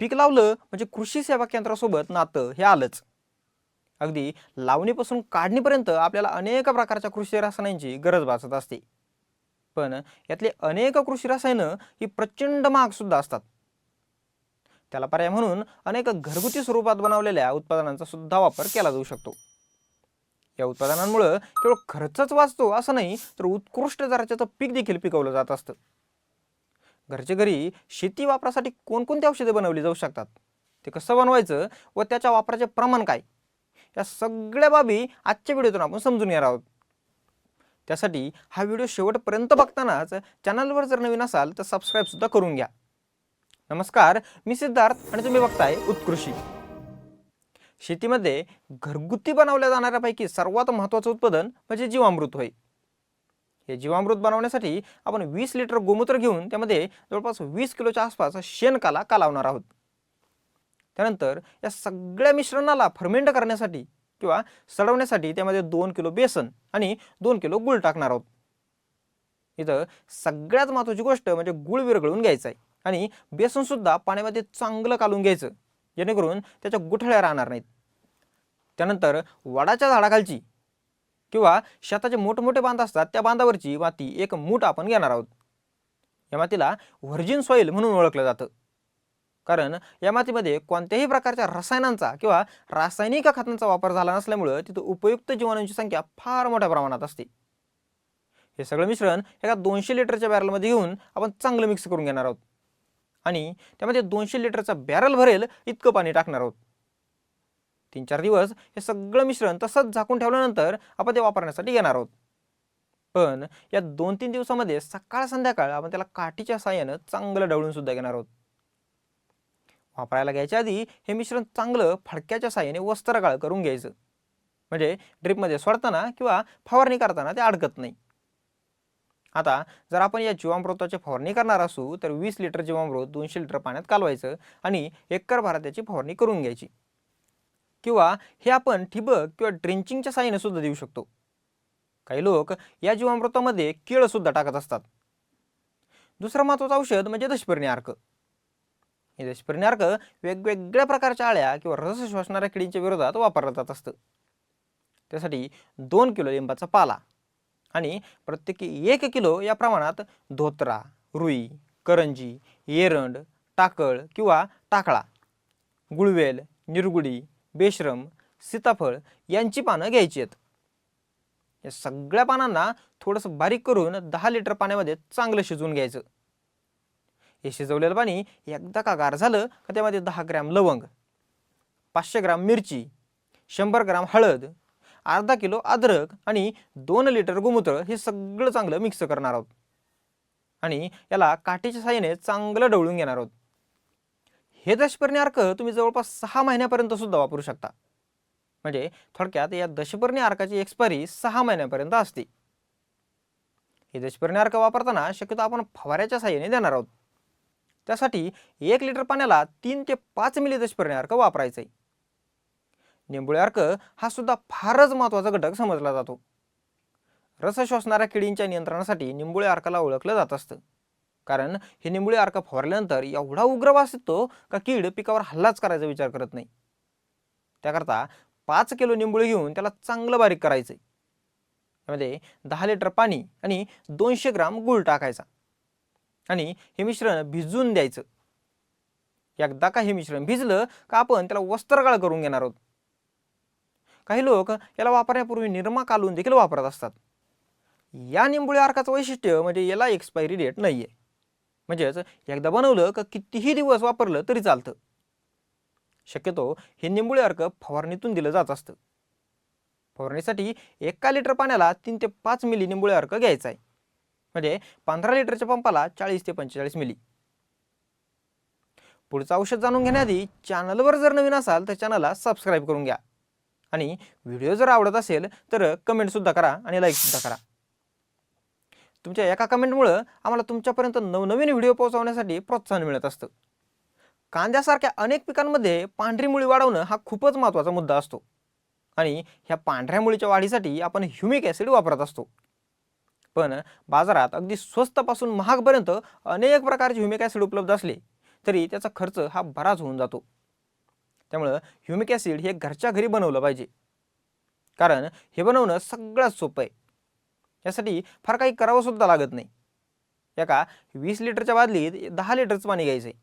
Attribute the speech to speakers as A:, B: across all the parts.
A: पीक लावलं म्हणजे कृषी सेवा केंद्रासोबत नातं हे आलंच. अगदी लावणीपासून काढणीपर्यंत आपल्याला अनेक प्रकारच्या कृषी रसायनांची गरज भासत असते. पण यातले अनेक कृषी रसायनं ही प्रचंड महाग सुद्धा असतात. त्याला पर्याय म्हणून अनेक घरगुती स्वरूपात बनवलेल्या उत्पादनांचा सुद्धा वापर केला जाऊ शकतो. या उत्पादनांमुळं केवळ खर्चच वाचतो असं नाही तर उत्कृष्ट दर्जाचं पीक देखील पिकवलं जात असतं. घरच्या घरी शेती वापरासाठी कोणकोणती औषधे बनवली जाऊ शकतात? ते कसं बनवायचं व त्याच्या वापराचे प्रमाण काय? या सगळ्या बाबी आजच्या व्हिडिओतून आपण समजून घेणार आहोत. त्यासाठी हा व्हिडिओ शेवटपर्यंत बघतानाच चॅनलवर जर नवीन असाल तर सबस्क्राईब सुद्धा करून घ्या. नमस्कार मी सिद्धार्थ आणि तुम्ही बघताय उत्कृषी शेतीमध्ये घरगुती बनवल्या जाणाऱ्यापैकी सर्वात महत्त्वाचं उत्पादन म्हणजे जीवामृत होय. हे जीवामृत बनवण्यासाठी आपण वीस लिटर गोमूत्र घेऊन त्यामध्ये जवळपास वीस किलोच्या आसपास शेणकाला कालावणार आहोत. त्यानंतर या सगळ्या मिश्रणाला फर्मेंट करण्यासाठी किंवा सडवण्यासाठी त्यामध्ये दोन किलो बेसन आणि दोन किलो गुळ टाकणार आहोत. इथं सगळ्यात महत्त्वाची गोष्ट म्हणजे गुळ विरघळून घ्यायचा आहे आणि बेसनसुद्धा पाण्यामध्ये चांगलं कालून घ्यायचं जेणेकरून त्याच्या गुठळ्या राहणार नाहीत. त्यानंतर वडाच्या झाडाखालची किंवा शेताचे मोठमोठे बांध असतात त्या बांधावरची माती एक मूठ आपण घेणार आहोत. या मातीला व्हर्जिन सॉईल म्हणून ओळखलं जातं. कारण या मातीमध्ये कोणत्याही प्रकारच्या रसायनांचा किंवा रासायनिक खतांचा वापर झाला नसल्यामुळं तिथं उपयुक्त जीवाणूंची संख्या फार मोठ्या प्रमाणात असते. हे सगळं मिश्रण एका दोनशे लिटरच्या बॅरलमध्ये घेऊन आपण चांगलं मिक्स करून घेणार आहोत. आणि त्यामध्ये दोनशे लिटरचा बॅरल भरेल इतकं पाणी टाकणार आहोत. तीन चार दिवस हे सगळं मिश्रण तसंच झाकून ठेवल्यानंतर आपण ते वापरण्यासाठी घेणार आहोत. पण या दोन तीन दिवसामध्ये सकाळ संध्याकाळ आपण त्याला काठीच्या साह्यानं चांगलं ढवळून सुद्धा घेणार आहोत. वापरायला घ्यायच्या आधी हे मिश्रण चांगलं फडक्याच्या साह्याने वस्त्रगाळ करून घ्यायचं. म्हणजे ड्रिपमध्ये सोडताना किंवा फवारणी करताना ते अडकत नाही. आता जर आपण या जीवामृताची फवारणी करणार असू तर वीस लिटर जीवामृत दोनशे लिटर पाण्यात कालवायचं आणि एकर भरात त्याची फवारणी करून घ्यायची. किंवा हे आपण ठिबक किंवा ड्रिंचिंगच्या साह्याने सुद्धा देऊ शकतो. काही लोक या जीवामृतामध्ये केळसुद्धा टाकत असतात. दुसरं महत्त्वाचं औषध म्हणजे दशपर्णी अर्क हे दशपर्णी अर्क वेगवेगळ्या प्रकारच्या आळ्या किंवा रस शोषणाऱ्या किडींच्या विरोधात वापरलं जात असतं. त्यासाठी दोन किलो लिंबाचा पाला आणि प्रत्येकी एक किलो या प्रमाणात धोत्रा रुई करंजी एरंड टाकळ किंवा टाकळा गुळवेल निरगुडी बेश्रम सीताफळ यांची पानं घ्यायची आहेत. या सगळ्या पानांना थोडंसं बारीक करून दहा लिटर पाण्यामध्ये चांगलं शिजवून घ्यायचं. हे शिजवलेलं पाणी एकदा का गार झालं का त्यामध्ये दहा ग्रॅम लवंग पाचशे ग्राम मिरची शंभर ग्राम हळद अर्धा किलो अद्रक आणि दोन लिटर गोमूत्र हे सगळं चांगलं मिक्स करणार आहोत. आणि याला काठीच्या साह्याने चांगलं ढवळून घेणार आहोत. हे दशपर्णी अर्क तुम्ही जवळपास सहा महिन्यापर्यंत सुद्धा वापरू शकता. म्हणजे थोडक्यात या दशपर्णी अर्काची एक्सपायरी सहा महिन्यापर्यंत असते. हे दशपर्णी अर्क वापरताना शक्यतो आपण फवाऱ्याच्या साह्याने देणार आहोत. त्यासाठी एक लिटर पाण्याला तीन ते पाच मिली दशपर्णी अर्क वापरायचं आहे निंबुळे अर्क हा सुद्धा फारच महत्त्वाचा घटक समजला जातो. रस शोषणाऱ्या किडींच्या नियंत्रणासाठी निंबुळे अर्काला ओळखलं जात असतं. कारण हे निंबुळे अर्क फवारल्यानंतर एवढा उग्र वास येतो का कीड पिकावर हल्लाच करायचा विचार करत नाही. त्याकरता पाच किलो निंबुळे घेऊन त्याला चांगलं बारीक करायचं त्यामध्ये दहा लिटर पाणी आणि दोनशे ग्राम गूळ टाकायचा. आणि हे मिश्रण भिजून द्यायचं. एकदा का हे मिश्रण भिजलं का आपण त्याला वस्त्रगाळ करून घेणार आहोत. काही लोक याला वापरण्यापूर्वी निरमा कालून देखील वापरत असतात. या निंबुळे अर्काचं वैशिष्ट्य म्हणजे याला एक्सपायरी डेट नाही आहे म्हणजेच एकदा बनवलं का कितीही दिवस वापरलं तरी चालतं. शक्यतो हे निंबुळे अर्क फवारणीतून दिलं जात असतं. फवारणीसाठी एका लिटर पाण्याला तीन ते पाच मिली निंबुळे अर्क घ्यायचा आहे. म्हणजे पंधरा लिटरच्या पंपाला चाळीस ते पंचेचाळीस मिली. पुढचं औषध जाणून घेण्याआधी चॅनलवर जर नवीन असाल तर चॅनलला सबस्क्राईब करून घ्या. आणि व्हिडिओ जर आवडत असेल तर कमेंटसुद्धा करा आणि लाईकसुद्धा करा. तुमच्या एका कमेंटमुळं आम्हाला तुमच्यापर्यंत नवनवीन व्हिडिओ पोहोचवण्यासाठी प्रोत्साहन मिळत असतं. कांद्यासारख्या अनेक पिकांमध्ये पांढरी मुळी वाढवणं हा खूपच महत्त्वाचा मुद्दा असतो. आणि ह्या पांढऱ्या मुळीच्या वाढीसाठी आपण ह्युमिक ॲसिड वापरत असतो. पण बाजारात अगदी स्वस्तपासून महागपर्यंत अनेक प्रकारचे ह्युमिक ॲसिड उपलब्ध असले तरी त्याचा खर्च हा बराच होऊन जातो. त्यामुळं ह्युमिक ॲसिड हे घरच्या घरी बनवलं पाहिजे. कारण हे बनवणं सगळ्यात सोपं आहे. यासाठी फार काही करावंसुद्धा लागत नाही. एका वीस लिटरच्या बादलीत दहा लिटरचं पाणी घ्यायचं आहे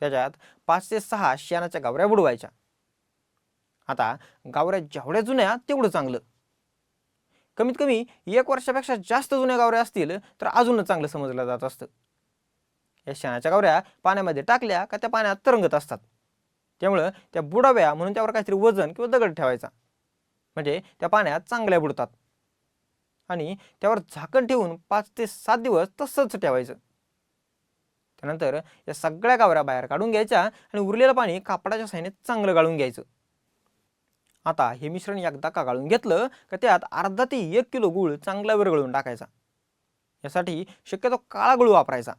A: त्याच्यात पाच ते सहा शेणाच्या गावऱ्या बुडवायच्या. आता गावऱ्या जेवढ्या जुन्या तेवढं चांगलं. कमीत कमी एक वर्षापेक्षा जास्त जुन्या गावऱ्या असतील तर अजूनच चांगलं समजलं जात असतं. या शेणाच्या गावऱ्या पाण्यामध्ये टाकल्या का त्या पाण्यात तरंगत असतात. त्यामुळं त्या बुडाव्या म्हणून त्यावर काहीतरी वजन किंवा दगड ठेवायचा. म्हणजे त्या पाण्यात चांगल्या बुडतात. आणि त्यावर झाकण ठेवून पाच ते सात दिवस तसंच ठेवायचं. त्यानंतर या सगळ्या गावऱ्या बाहेर काढून घ्यायच्या आणि उरलेलं पाणी कापडाच्या साह्याने चांगलं गाळून घ्यायचं. आता हे मिश्रण एकदा का गाळून घेतलं का त्यात अर्धा ते एक किलो गुळ चांगला विरघळून टाकायचा. यासाठी शक्यतो काळा गुळ वापरायचा.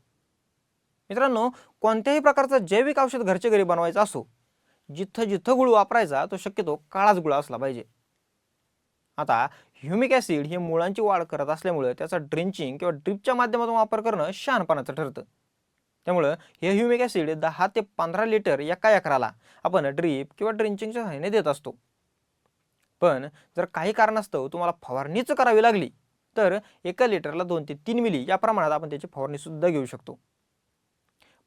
A: मित्रांनो कोणत्याही प्रकारचं जैविक औषध घरच्या घरी बनवायचं असो जिथं जिथं गुळ वापरायचा तो शक्यतो काळाच गुळ असला पाहिजे. आता ह्युमिक ॲसिड हे मुळांची वाढ करत असल्यामुळे त्याचा ड्रिंचिंग किंवा ड्रिपच्या माध्यमातून वापर करणं शहाणपणाचं ठरतं. त्यामुळं हे ह्युमिक ॲसिड दहा ते पंधरा लिटर एका एकराला आपण ड्रीप किंवा ड्रिंचिंगच्या सहाय्याने देत असतो. पण जर काही कारणास्तव तुम्हाला फवारणीच करावी लागली तर एका लिटरला दोन ते तीन मिली या प्रमाणात आपण त्याची फवारणीसुद्धा घेऊ शकतो.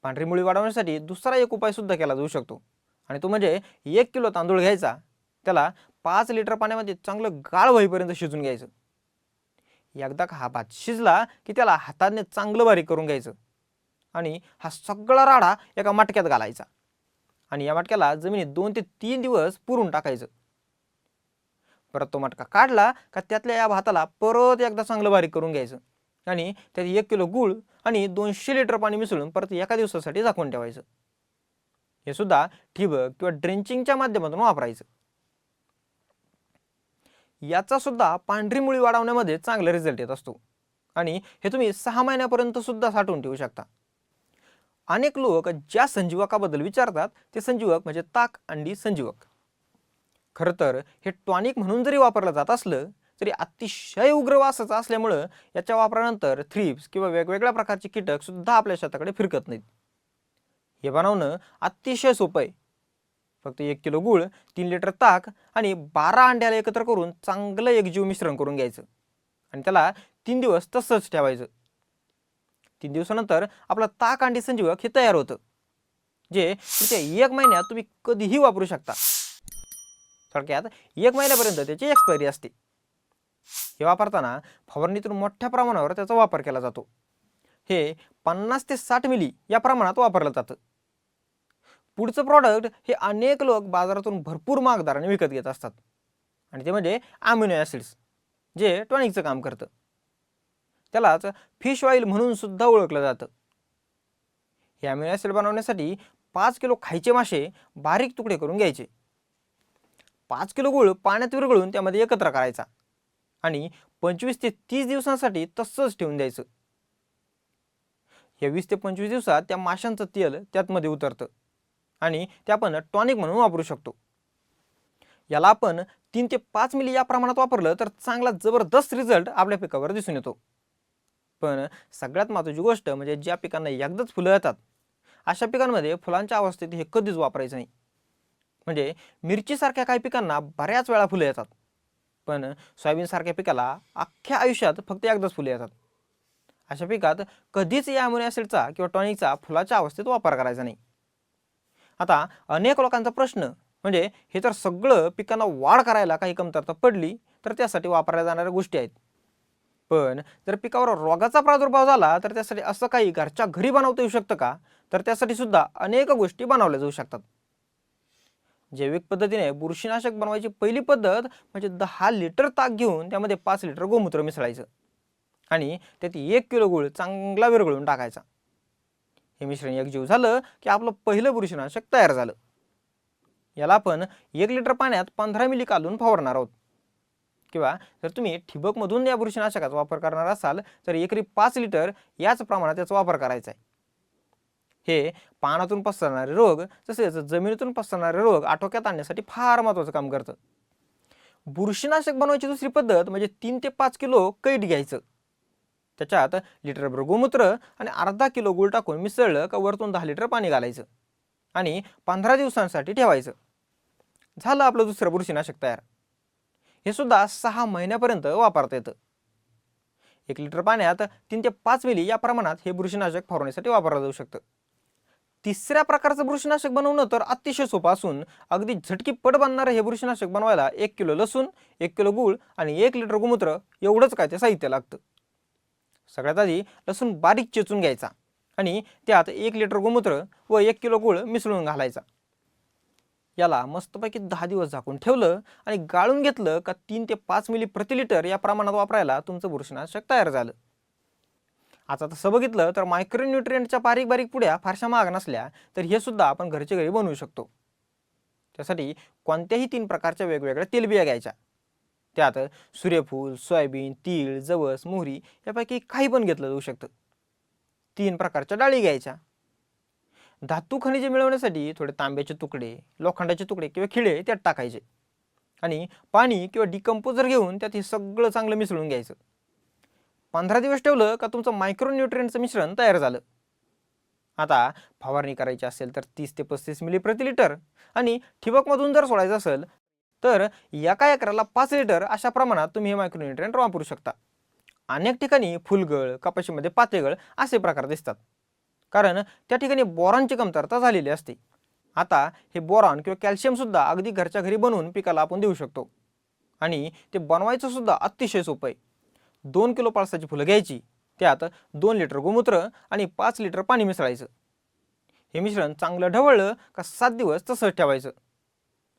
A: पांढरी मुळी वाढवण्यासाठी दुसरा एक उपायसुद्धा केला जाऊ शकतो. आणि तो म्हणजे एक किलो तांदूळ घ्यायचा. त्याला पाच लिटर पाण्यामध्ये चांगलं गाळ होईपर्यंत शिजून घ्यायचं. एकदा का हा भात शिजला की त्याला हाताने चांगलं बारीक करून घ्यायचं आणि हा सगळा राडा एका मटक्यात घालायचा आणि या मटक्याला जमिनीत दोन ते तीन दिवस पुरून टाकायचं. परत तो मटका काढला का त्यातल्या या भाताला परत एकदा चांगलं बारीक करून घ्यायचं आणि त्यात एक किलो गूळ आणि दोनशे लिटर पाणी मिसळून परत एका दिवसासाठी झाकून ठेवायचं. हे सुद्धा ठिबक किंवा ड्रेंचिंगच्या माध्यमातून वापरायचं. याचा सुद्धा पांढरी मुळी वाढवण्यामध्ये चांगला रिझल्ट येत असतो. आणि हे तुम्ही सहा महिन्यापर्यंत सुद्धा साठवून ठेवू शकता. अनेक लोक ज्या संजीवकाबद्दल विचारतात ते संजीवक म्हणजे ताक अंडी संजीवक. खरं तर हे टॉनिक म्हणून जरी वापरलं जात असलं तरी अतिशय उग्र वासाचं असल्यामुळं याच्या वापरानंतर थ्रिप्स किंवा वेगवेगळ्या प्रकारचे कीटक सुद्धा आपल्या शेताकडे फिरकत नाहीत. हे बनवणं अतिशय सोपं आहे. फक्त एक किलो गूळ तीन लिटर ताक आणि बारा अंड्याला एकत्र करून चांगलं एकजीव मिश्रण करून घ्यायचं. आणि त्याला तीन दिवस तसंच ठेवायचं. तीन दिवसानंतर आपलं ताक अंडी संजीवक हे तयार होतं. जे पुढच्या एक महिन्यात तुम्ही कधीही वापरू शकता. थोडक्यात एक महिन्यापर्यंत त्याची एक्सपायरी असते. हे वापरताना फवारणीतून मोठ्या प्रमाणावर त्याचा वापर केला जातो. हे पन्नास ते साठ मिली या प्रमाणात वापरलं जातं. पुढचं प्रॉडक्ट हे अनेक लोक बाजारातून भरपूर महाग दराने विकत घेत असतात. आणि ते म्हणजे अमिनो ॲसिड्स जे टॉनिकचं काम करतं. त्यालाच फिश ऑइल म्हणून सुद्धा ओळखलं जातं. हे अमिनो ॲसिड बनवण्यासाठी पाच किलो खायचे मासे बारीक तुकडे करून घ्यायचे. पाच किलो गुळ पाण्यात विरघळून त्यामध्ये एकत्र करायचा आणि पंचवीस ते तीस दिवसांसाठी तसंच ठेवून द्यायचं. या वीस ते पंचवीस दिवसात त्या माशांचं तेल त्यातमध्ये उतरतं. आणि ते आपण टॉनिक म्हणून वापरू शकतो. याला आपण तीन ते पाच मिली या प्रमाणात वापरलं तर चांगला जबरदस्त रिझल्ट आपल्या पिकावर दिसून येतो. पण सगळ्यात महत्त्वाची गोष्ट म्हणजे ज्या पिकांना एकदाच फुलं येतात अशा पिकांमध्ये फुलांच्या अवस्थेत हे कधीच वापरायचं नाही. म्हणजे मिरचीसारख्या काही पिकांना बऱ्याच वेळा फुलं येतात पण सोयाबीनसारख्या पिकाला अख्ख्या आयुष्यात फक्त एकदाच फुले येतात. अशा पिकात कधीच या अमिनो ॲसिडचा किंवा टॉनिकचा फुलाच्या अवस्थेत वापर करायचा नाही. आता अनेक लोकांचा प्रश्न म्हणजे हे तर सगळं पिकांना वाढ करायला काही कमतरता पडली तर त्यासाठी वापरल्या जाणाऱ्या गोष्टी आहेत. पण जर पिकावर रोगाचा प्रादुर्भाव झाला तर त्यासाठी असं काही घरच्या घरी बनवता येऊ शकतं का? तर त्यासाठी सुद्धा अनेक गोष्टी बनवल्या जाऊ शकतात. जैविक पद्धतीने बुरशीनाशक बनवायची पहिली पद्धत म्हणजे दहा लिटर ताक घेऊन त्यामध्ये पाच लिटर गोमूत्र मिसळायचं आणि त्यात एक किलो गूळ चांगला विरघळून टाकायचा. हे मिश्रण एकजीव झालं की आपलं पहिलं बुरशीनाशक तयार झालं. याला आपण एक लिटर पाण्यात पंधरा मिली कालून फवारणार आहोत. किंवा जर तुम्ही ठिबकमधून या बुरशीनाशकाचा वापर करणार असाल तर एकरी पाच लिटर याच प्रमाणात याचा वापर करायचा आहे. हे पानातून पसरणारे रोग तसेच जमिनीतून पसरणारे रोग आटोक्यात आणण्यासाठी फार महत्त्वाचं काम करतं. बुरशीनाशक बनवायची दुसरी पद्धत म्हणजे तीन ते पाच किलो कैट घ्यायचं. त्याच्यात लिटरभर गोमूत्र आणि अर्धा किलो गूळ टाकून मिसळलं का वरतून दहा लिटर पाणी घालायचं आणि पंधरा दिवसांसाठी ठेवायचं. झालं आपलं दुसरं बुरशीनाशक तयार. हे सुद्धा सहा महिन्यापर्यंत वापरता येतं. एक लिटर पाण्यात तीन ते पाच मिली या प्रमाणात हे बुरशीनाशक फवारण्यासाठी वापरलं जाऊ शकतं. तिसऱ्या प्रकारचं बुरशीनाशक बनवणं तर अतिशय सोपं असून अगदी झटकी पट बनणारं हे बुरशीनाशक बनवायला एक किलो लसूण एक किलो गूळ आणि एक लिटर गोमूत्र एवढंच काय ते साहित्य लागतं. सगळ्यात आधी लसूण बारीक चेचून घ्यायचा आणि त्यात एक लिटर गोमूत्र व एक किलो गूळ मिसळून घालायचा. याला मस्तपैकी दहा दिवस झाकून ठेवलं आणि गाळून घेतलं का तीन ते पाच मिली प्रति लिटर या प्रमाणात वापरायला तुमचं बुरशीनाशक तयार झालं. आता तसं बघितलं तर मायक्रोन्युट्रियंटच्या बारीक बारीक पुड्या फारशा महाग नसल्या तर हे सुद्धा आपण घरच्या घरी बनवू शकतो. त्यासाठी कोणत्याही तीन प्रकारच्या वेगवेगळ्या तेलबिया घ्यायच्या. त्यात सूर्यफूल सोयाबीन तीळ जवस मोहरी यापैकी काही पण घेतलं जाऊ शकतं. तीन प्रकारच्या डाळी घ्यायच्या. धातू खनिजे मिळवण्यासाठी थोडे तांब्याचे तुकडे लोखंडाचे तुकडे किंवा खिळे त्यात टाकायचे. आणि पाणी किंवा डिकम्पोजर घेऊन त्यात हे सगळं चांगलं मिसळून घ्यायचं. पंधरा दिवस ठेवलं का तुमचं मायक्रोन्युट्रियंटचं मिश्रण तयार झालं. आता फवारणी करायची असेल तर तीस ते पस्तीस मिली प्रति लिटर आणि ठिबकमधून जर सोडायचं असेल तर एका एकराला पाच लिटर अशा प्रमाणात तुम्ही हे मायक्रोन्युट्रियंट वापरू शकता. अनेक ठिकाणी फुलगळ कपाशीमध्ये पातेगळ असे प्रकार दिसतात. कारण त्या ठिकाणी बोरॉनची कमतरता झालेली असते. आता हे बोरॉन किंवा कॅल्शियमसुद्धा अगदी घरच्या घरी बनवून पिकाला आपण देऊ शकतो. आणि ते बनवायचं सुद्धा अतिशय सोपं आहे. दोन किलो पाळसाची फुलं घ्यायची त्यात दोन लिटर गोमूत्र आणि पाच लिटर पाणी मिसळायचं. हे मिश्रण चांगलं ढवळलं का सात दिवस तसंच ठेवायचं.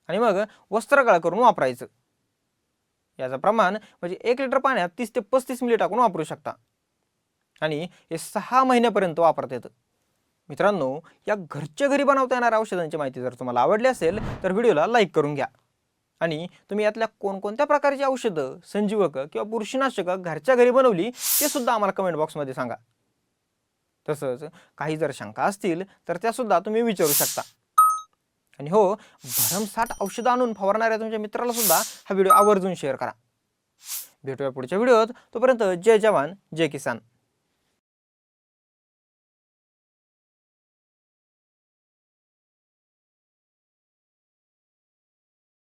A: आणि मग वस्त्रगाळ करून वापरायचं. याचं प्रमाण म्हणजे एक लिटर पाण्यात तीस ते पस्तीस मिली टाकून वापरू शकता. आणि हे सहा महिन्यापर्यंत वापरता येतं. मित्रांनो या घरच्या घरी बनवता येणाऱ्या औषधांची माहिती जर तुम्हाला आवडली असेल तर व्हिडिओला लाईक करून घ्या. आणि तुम्ही यातल्या कोणकोणत्या प्रकारची औषधं संजीवक किंवा बुरशीनाशकं घरच्या घरी बनवली ते सुद्धा आम्हाला कमेंट बॉक्समध्ये सांगा. तसंच काही जर शंका असतील तर त्यासुद्धा तुम्ही विचारू शकता. आणि हो भरमसाठ औषधं आणून फवारणाऱ्या तुमच्या मित्राला सुद्धा हा व्हिडिओ आवर्जून शेअर करा. भेटूया पुढच्या व्हिडिओत. तोपर्यंत जय जवान जय किसान.